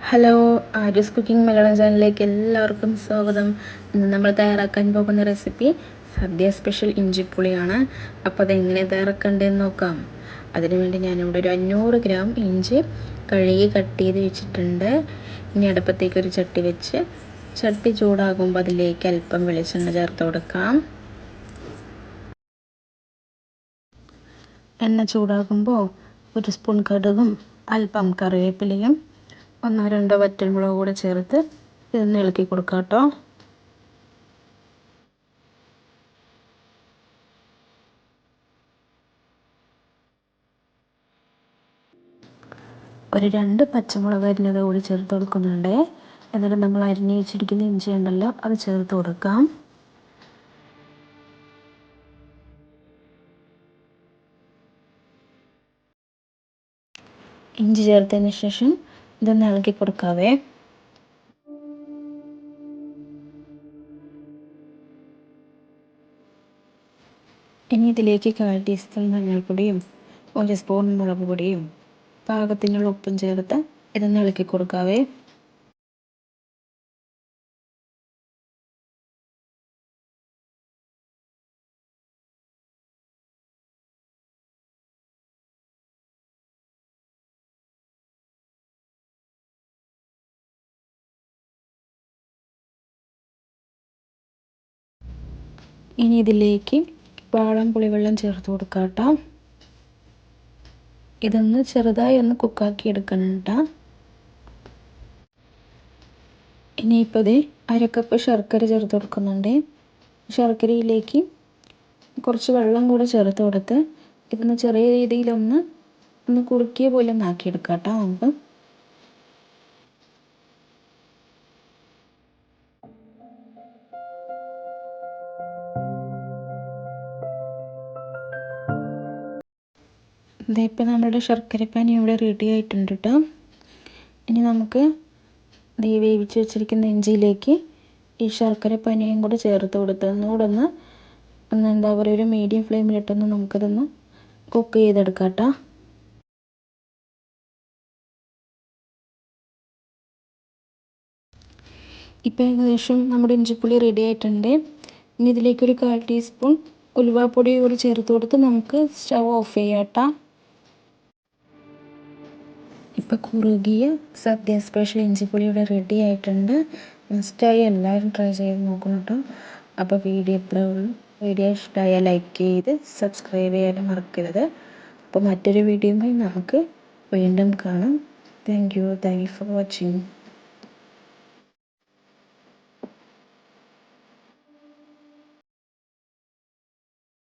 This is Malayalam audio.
ഹലോ ആര്യസ് കുക്കിംഗ് മലയാളം ചാനലിലേക്ക് എല്ലാവർക്കും സ്വാഗതം. ഇന്ന് നമ്മൾ തയ്യാറാക്കാൻ പോകുന്ന റെസിപ്പി സദ്യ സ്പെഷ്യൽ ഇഞ്ചിപ്പുളിയാണ്. അപ്പോൾ അതെങ്ങനെ തയ്യാറാക്കേണ്ടതെന്ന് നോക്കാം. അതിനുവേണ്ടി ഞാനിവിടെ ഒരു അഞ്ഞൂറ് ഗ്രാം ഇഞ്ചി കഴുകി കട്ട് ചെയ്ത് വെച്ചിട്ടുണ്ട്. ഇനി അടുപ്പത്തേക്ക് ഒരു ചട്ടി വെച്ച് ചട്ടി ചൂടാകുമ്പോൾ അതിലേക്ക് അല്പം വെളിച്ചെണ്ണ ചേർത്ത് കൊടുക്കാം. എണ്ണ ചൂടാകുമ്പോൾ ഒരു സ്പൂൺ കടുകും അല്പം കറിവേപ്പിലയും ഒന്നോ രണ്ടോ വറ്റൽമുളക് കൂടെ ചേർത്ത് ഇതൊന്ന് ഇളക്കി കൊടുക്കാം കേട്ടോ. ഒരു രണ്ട് പച്ചമുളക് അരിഞ്ഞത് കൂടി ചേർത്ത് കൊടുക്കുന്നുണ്ട്. എന്നിട്ട് നമ്മൾ അരിഞ്ഞ് വെച്ചിരിക്കുന്ന ഇഞ്ചി ഉണ്ടല്ലോ അത് ചേർത്ത് കൊടുക്കാം. ഇഞ്ചി ചേർത്തതിന് ശേഷം ഇതൊന്ന് ഇളക്കി കൊടുക്കാവേ. ഇനി ഇതിലേക്ക് കാൽ ടീസ്പൂൺ മഞ്ഞൾപ്പൊടിയും ഒരു സ്പൂൺ മുളക് പൊടിയും പാകത്തിനുള്ള ഉപ്പും ചേർത്ത് ഇതൊന്ന് ഇളക്കി കൊടുക്കാവേ. ഇനി ഇതിലേക്ക് വാളം പുളിവെള്ളം ചേർത്ത് കൊടുക്കാം കേട്ടോ ഇതൊന്ന് ചെറുതായി ഒന്ന് കുക്കാക്കി എടുക്കണം കേട്ടോ ഇനിയിപ്പോൾ ഇത് അരക്കപ്പ് ശർക്കര ചേർത്ത് കൊടുക്കുന്നുണ്ട്. ശർക്കരയിലേക്ക് കുറച്ച് വെള്ളം കൂടെ ചേർത്ത് കൊടുത്ത് ഇതൊന്ന് ചെറിയ രീതിയിലൊന്ന് ഒന്ന് കുറുക്കിയ പോലെ ഒന്ന് ആക്കിയെടുക്കാം കേട്ടോ നമുക്ക്. ഇതിപ്പോൾ നമ്മുടെ ശർക്കരപ്പാനി ഇവിടെ റെഡി ആയിട്ടുണ്ട് കേട്ടോ ഇനി നമുക്ക് ദേ വേവിച്ച് വെച്ചിരിക്കുന്ന ഇഞ്ചിയിലേക്ക് ഈ ശർക്കര പനിയും കൂടെ ചേർത്ത് കൊടുത്ത് ഒന്നുകൂടെ ഒന്ന് ഒന്ന് എന്താ പറയുക ഒരു മീഡിയം ഫ്ലെയിമിലിട്ടൊന്ന് നമുക്കതൊന്ന് കുക്ക് ചെയ്തെടുക്കാം കേട്ടോ ഇപ്പോൾ ഏകദേശം നമ്മുടെ ഇഞ്ചിപ്പുളി റെഡി ആയിട്ടുണ്ട്. ഇനി ഇതിലേക്കൊരു കാൽ ടീസ്പൂൺ ഉലുവാപ്പൊടി കൂടി ചേർത്ത് കൊടുത്ത് നമുക്ക് സ്റ്റവ് ഓഫ് ചെയ്യാം കേട്ടോ ഇപ്പോൾ കുറുകിയ സദ്യ സ്പെഷ്യൽ ഇഞ്ചിപ്പുളി ഇവിടെ റെഡി ആയിട്ടുണ്ട്. മസ്റ്റായി എല്ലാവരും ട്രൈ ചെയ്ത് നോക്കണം കേട്ടോ അപ്പോൾ വീഡിയോ ഇത്രേ ഉള്ളൂ. വീഡിയോ ഇഷ്ടമായാൽ ലൈക്ക് ചെയ്ത് സബ്സ്ക്രൈബ് ചെയ്യാനും മറക്കരുത്. അപ്പോൾ മറ്റൊരു വീഡിയോയുമായി നമുക്ക് വീണ്ടും കാണാം. Thank you thank you for watching